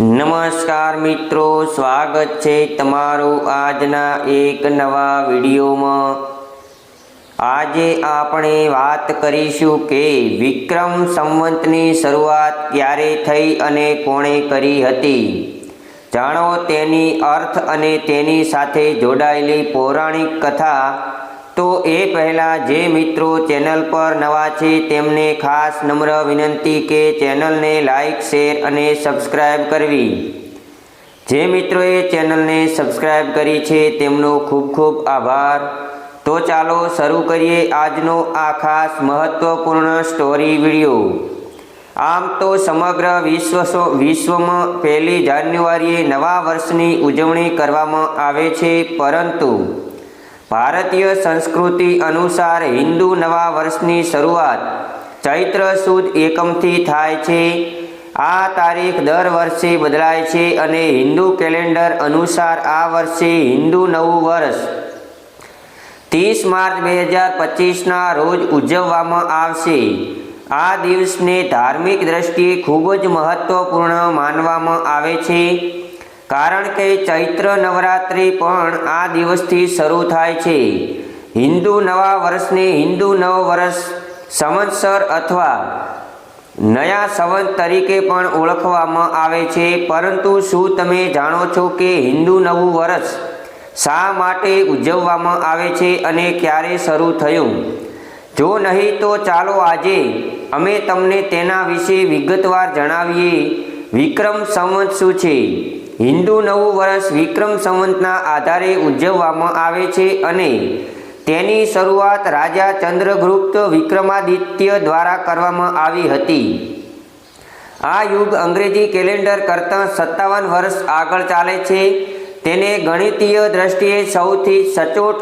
નમસ્કાર મિત્રો, સ્વાગત છે તમારું આજના એક નવા વિડીયોમાં. આજે આપણે વાત કરીશું કે વિક્રમ સંવંતની શરૂઆત ક્યારે થઈ અને કોણે કરી હતી. જાણો તેની અર્થ અને તેની સાથે જોડાયેલી પૌરાણિક કથા તો એ પહેલાં જે મિત્રો ચેનલ પર નવા છે તેમને ખાસ નમ્ર વિનંતી કે ચેનલને લાઇક શેર અને સબસ્ક્રાઈબ કરવી. જે મિત્રોએ ચેનલને સબસ્ક્રાઈબ કરી છે તેમનો ખૂબ ખૂબ આભાર. તો ચાલો શરૂ કરીએ આજનો આ ખાસ મહત્વપૂર્ણ સ્ટોરી વીડિયો. આમ તો સમગ્ર વિશ્વ વિશ્વમાં પહેલી જાન્યુઆરીએ નવા વર્ષની ઉજવણી કરવામાં આવે છે, પરંતુ ભારતીય સંસ્કૃતિ અનુસાર હિન્દુ નવા વર્ષની શરૂઆત ચૈત્ર સુદ એકમથી થાય છે. આ તારીખ દર વર્ષે બદલાય છે અને હિન્દુ કેલેન્ડર અનુસાર આ વર્ષે હિન્દુ નવું વર્ષ. ત્રીસ માર્ચ બે હજાર પચીસના રોજ ઉજવવામાં આવશે. આ દિવસને ધાર્મિક દ્રષ્ટિએ ખૂબ જ મહત્વપૂર્ણ માનવામાં આવે છે. કારણ કે ચૈત્ર નવરાત્રિ પણ આ દિવસથી શરૂ થાય છે. હિન્દુ નવા વર્ષને હિન્દુ નવ વર્ષ સંવત્સર અથવા નયા સંવત તરીકે પણ ઓળખવામાં આવે છે. પરંતુ શું તમે જાણો છો કે હિન્દુ નવું વર્ષ શા માટે ઉજવવામાં આવે છે અને ક્યારે શરૂ થયું? જો નહીં તો ચાલો આજે અમે તમને તેના વિશે વિગતવાર જણાવીએ. વિક્રમ સંવત શું છે? હિન્દુ નવું વર્ષ વિક્રમ સંવંતના આધારે ઉજવવામાં આવે છે અને તેની શરૂઆત રાજા ચંદ્રગુપ્ત વિક્રમાદિત્ય દ્વારા કરવામાં આવી હતી. આ યુગ અંગ્રેજી કેલેન્ડર કરતાં સત્તાવન વર્ષ આગળ ચાલે છે. તેને ગણિતીય દ્રષ્ટિએ સૌથી સચોટ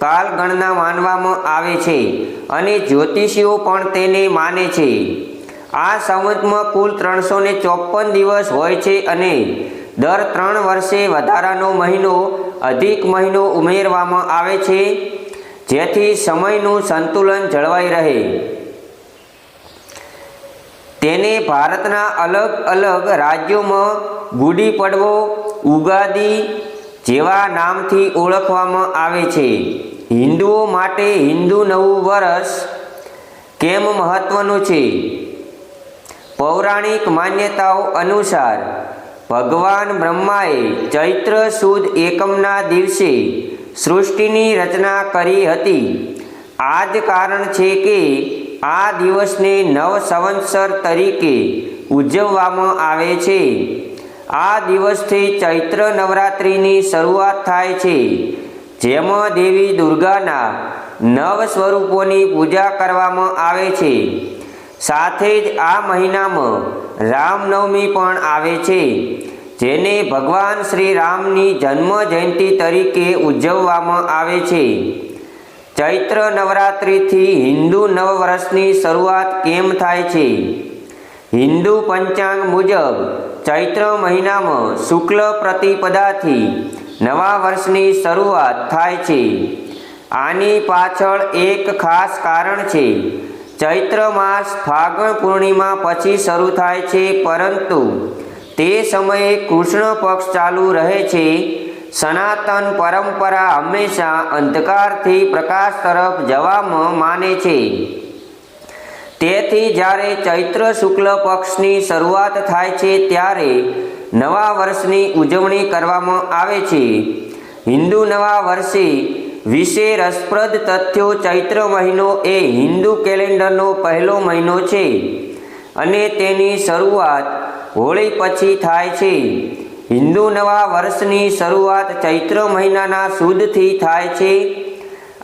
કાલગણના માનવામાં આવે છે અને જ્યોતિષીઓ પણ તેને માને છે. આ સંવતમાં કુલ ત્રણસો ચોપન દિવસ હોય છે અને દર ત્રણ વર્ષે વધારાનો મહિનો અધિક મહિનો ઉમેરવામાં આવે છે, જેથી સમયનું સંતુલન જળવાઈ રહે. તેને ભારતના અલગ અલગ રાજ્યોમાં ગુડી પડવો, ઉગાદી જેવા નામથી ઓળખવામાં આવે છે. હિન્દુઓ માટે હિન્દુ નવું વર્ષ કેમ મહત્વનું છે? પૌરાણિક માન્યતાઓ અનુસાર ભગવાન બ્રહ્માએ ચૈત્ર સુદ એકમના દિવસે સૃષ્ટિની રચના કરી હતી. આ જ કારણ છે કે આ દિવસને નવ સંવત્સર તરીકે ઉજવવામાં આવે છે. આ દિવસથી ચૈત્ર નવરાત્રિની શરૂઆત થાય છે. જેમાં દેવી દુર્ગાના નવ સ્વરૂપોની પૂજા કરવામાં આવે છે. સાથે જ આ મહિનામાં રામનવમી પણ આવે છે, જેને ભગવાન શ્રી રામની જન્મ જયંતિ તરીકે ઉજવવામાં આવે છે. ચૈત્ર નવરાત્રિથી હિન્દુ નવ વર્ષની શરૂઆત કેમ થાય છે? હિન્દુ પંચાંગ મુજબ ચૈત્ર મહિનામાં શુક્લ પ્રતિપદાથી નવા વર્ષની શરૂઆત થાય છે. આની પાછળ એક ખાસ કારણ છે ચૈત્ર માસ ફાગણ પૂર્ણિમા પછી શરૂ થાય છે, પરંતુ તે સમયે કૃષ્ણ પક્ષ ચાલુ રહે છે. સનાતન પરંપરા હંમેશા અંધકારથી પ્રકાશ તરફ જવામાં માને છે. તેથી જ્યારે ચૈત્ર શુક્લ પક્ષની શરૂઆત થાય છે, ત્યારે નવા વર્ષની ઉજવણી કરવામાં આવે છે. હિન્દુ નવા વર્ષે વિશે રસપ્રદ તથ્યો ચૈત્ર મહિનો એ હિન્દુ કેલેન્ડરનો પહેલો મહિનો છે અને તેની શરૂઆત હોળી પછી થાય છે. હિન્દુ નવા વર્ષની શરૂઆત ચૈત્ર મહિનાના સુદથી થાય છે.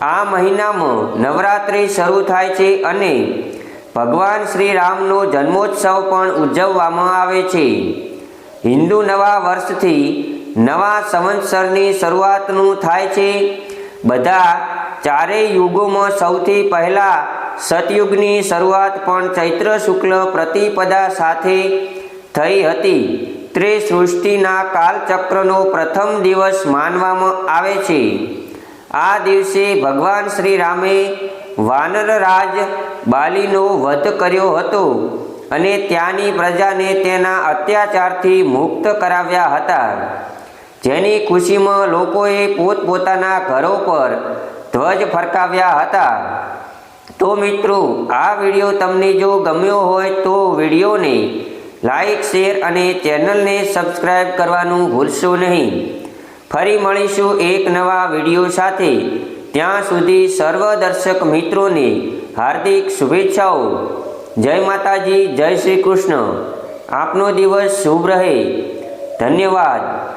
આ મહિનામાં નવરાત્રિ શરૂ થાય છે અને ભગવાન શ્રી રામનો જન્મોત્સવ પણ ઉજવવામાં આવે છે. હિન્દુ નવા વર્ષથી નવા સંવત્સરની શરૂઆતનું થાય છે. બધા ચારેય યુગોમાં સૌથી પહેલા સતયુગની શરૂઆત પણ ચૈત્ર શુક્લ પ્રતિપદા સાથે થઈ હતી. ત્રિસૃષ્ટિના કાલચક્રનો પ્રથમ દિવસ માનવામાં આવે છે. આ દિવસે ભગવાન શ્રી રામે વાનરરાજ બાલીનો વધ કર્યો હતો અને ત્યાંની પ્રજાને તેના અત્યાચારથી મુક્ત કરાવ્યા હતા. જેની ખુશીમાં લોકોએ પોતપોતાના ઘરો પર ધ્વજ ફરકાવ્યા હતા. તો મિત્રો, આ વીડિયો તમને જો ગમ્યો હોય તો વિડીયોને લાઈક, શેર અને ચેનલને સબસ્ક્રાઈબ કરવાનું ભૂલશો નહીં. ફરી મળીશું એક નવા વીડિયો સાથે. ત્યાં સુધી સર્વ દર્શક મિત્રોને હાર્દિક શુભેચ્છાઓ. જય માતાજી, જય શ્રી કૃષ્ણ. આપનો દિવસ શુભ રહે. ધન્યવાદ.